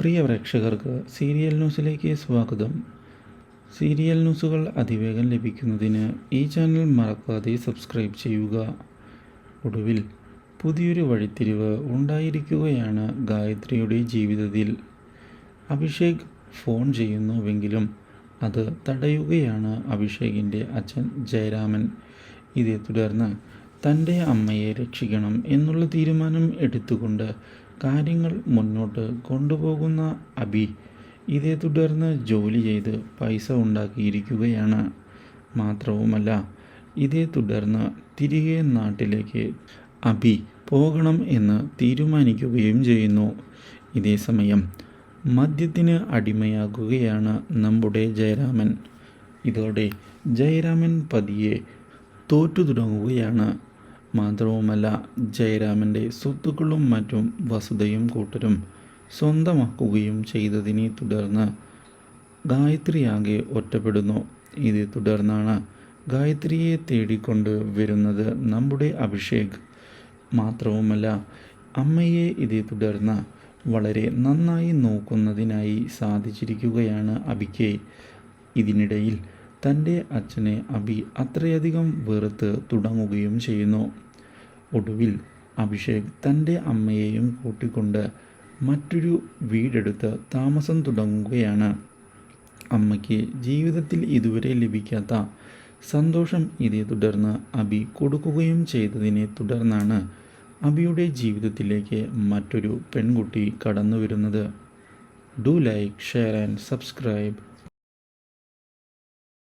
പ്രിയ പ്രേക്ഷകർക്ക് സീരിയൽ ന്യൂസിലേക്ക് സ്വാഗതം. സീരിയൽ ന്യൂസുകൾ അതിവേഗം ലഭിക്കുന്നതിന് ഈ ചാനൽ മറക്കാതെ സബ്സ്ക്രൈബ് ചെയ്യുക. ഒടുവിൽ പുതിയൊരു വഴിത്തിരിവ് ഉണ്ടായിരിക്കുകയാണ് ഗായത്രിയുടെ ജീവിതത്തിൽ. അഭിഷേക് ഫോൺ ചെയ്യുന്നുവെങ്കിലും അത് തടയുകയാണ് അഭിഷേകിന്റെ അച്ഛൻ ജയരാമൻ. ഇതേ തുടർന്ന് തന്റെ അമ്മയെ രക്ഷിക്കണം എന്നുള്ള തീരുമാനം എടുത്തുകൊണ്ട് കാര്യങ്ങൾ മുന്നോട്ട് കൊണ്ടുപോകുന്ന അബി ഇതേ തുടർന്ന് ജോലി ചെയ്ത് പൈസ ഉണ്ടാക്കിയിരിക്കുകയാണ്. മാത്രവുമല്ല ഇതേ തുടർന്ന് തിരികെ നാട്ടിലേക്ക് അബി പോകണം എന്ന് തീരുമാനിക്കുകയും ചെയ്യുന്നു. ഇതേ സമയം മദ്യത്തിന് അടിമയാകുകയാണ് നമ്മുടെ ജയരാമൻ. ഇതോടെ ജയരാമൻ പതിയെ തോറ്റു തുടങ്ങുകയാണ്. മാത്രവുമല്ല ജയരാമന്റെ സ്വത്തുക്കളും മറ്റും വസുതയും കൂട്ടരും സ്വന്തമാക്കുകയും ചെയ്തതിനെ തുടർന്ന് ഗായത്രിയാകെ ഒറ്റപ്പെടുന്നു. ഇതേ തുടർന്നാണ് ഗായത്രിയെ തേടിക്കൊണ്ട് വരുന്നത് നമ്മുടെ അഭിഷേക്. മാത്രവുമല്ല അമ്മയെ ഇതേ തുടർന്ന് വളരെ നന്നായി നോക്കുന്നതിനായി സാധിച്ചിരിക്കുകയാണ് അബിക്ക് ഇതിനിടയിൽ തന്റെ അച്ഛനെ അബി അത്രയധികം വെറുത്ത് തുടങ്ങുകയും ചെയ്യുന്നു. ഒടുവിൽ അഭിഷേക് തന്റെ അമ്മയെയും കൂട്ടിക്കൊണ്ട് മറ്റൊരു വീടെടുത്ത് താമസം തുടങ്ങുകയാണ്. അമ്മയ്ക്ക് ജീവിതത്തിൽ ഇതുവരെ ലഭിക്കാത്ത സന്തോഷം ഇതേ തുടർന്ന് അബി കൊടുക്കുകയും ചെയ്തതിനെ തുടർന്നാണ് അബിയുടെ ജീവിതത്തിലേക്ക് മറ്റൊരു പെൺകുട്ടി കടന്നു വരുന്നത് do like share and subscribe.